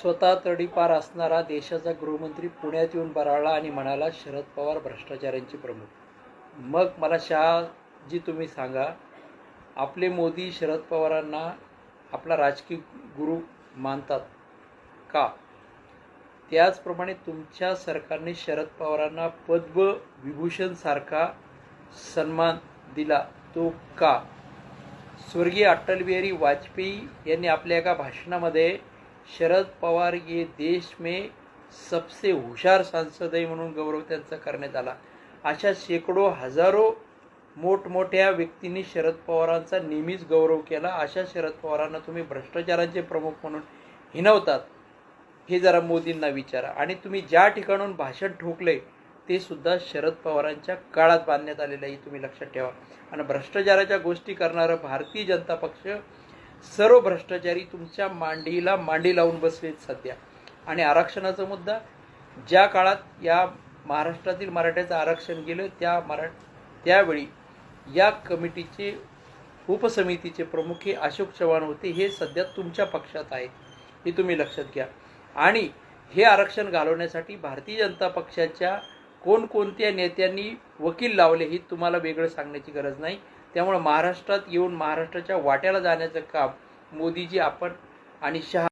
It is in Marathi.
स्वतः तडीपार असणारा देशाचा गृहमंत्री पुण्यात येऊन बराळला आणि म्हणाला शरद पवार भ्रष्टाचाऱ्यांचे प्रमुख. मग मला शहाजी तुम्ही सांगा आपले मोदी शरद पवारांना आपला राजकीय गुरु मानतात का? त्याचप्रमाणे तुमच्या सरकारने शरद पवारांना पद्मविभूषणसारखा सन्मान दिला तो का? स्वर्गीय अटल बिहारी वाजपेयी यांनी आपल्या एका भाषणामध्ये शरद पवार ये देश में सबसे हुशार सांसद आहे म्हणून गौरव त्यांचा करण्यात आला. अशा शेकडो हजारो मोठमोठ्या व्यक्तींनी शरद पवारांचा नेहमीच गौरव केला. अशा शरद पवारांना तुम्ही भ्रष्टाचारांचे प्रमुख म्हणून हिनवतात हे जरा मोदींना विचारा. आणि तुम्ही ज्या ठिकाणून भाषण ठोकले ते सुद्धा शरद पवारांच्या काळात बांधण्यात आलेलं आहे हे तुम्ही लक्षात ठेवा. आणि भ्रष्टाचाराच्या गोष्टी करणारं भारतीय जनता पक्ष सर्व भ्रष्टाचारी तुमच्या मांडीला मांडी लावून बसलेत सध्या. आणि आरक्षणाचा मुद्दा ज्या काळात या महाराष्ट्रातील मराठ्याचं आरक्षण गेलं त्या मरा त्यावेळी या कमिटीचे उपसमितीचे प्रमुख हे अशोक चव्हाण होते हे सध्या तुमच्या पक्षात आहे हे तुम्ही लक्षात घ्या. आणि हे आरक्षण घालवण्यासाठी भारतीय जनता पक्षाच्या कोणकोणत्या नेत्यांनी वकील लावले हे तुम्हाला वेगळं सांगण्याची गरज नाही. त्यामुळे महाराष्ट्रात येऊन महाराष्ट्राच्या वाट्याला जाण्याचं काम मोदीजी आपण आणि शहा